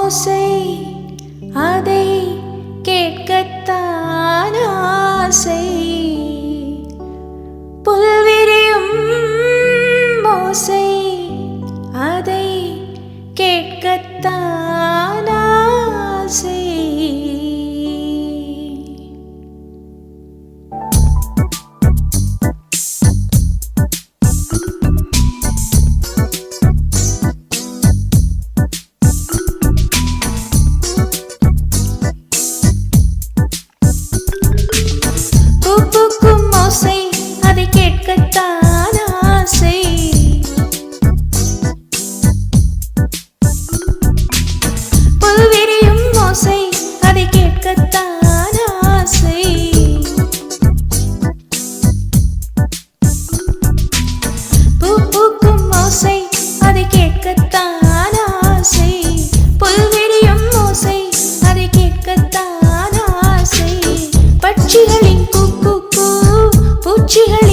ஓசை அதை கேட்க ஓசை அதை கேட்கத்தான் ஆசை. புல்விரியும் ஓசை அதை கேட்கத்தான் ஆசை. பட்சிகளின் கூக்கு பூச்சிகள்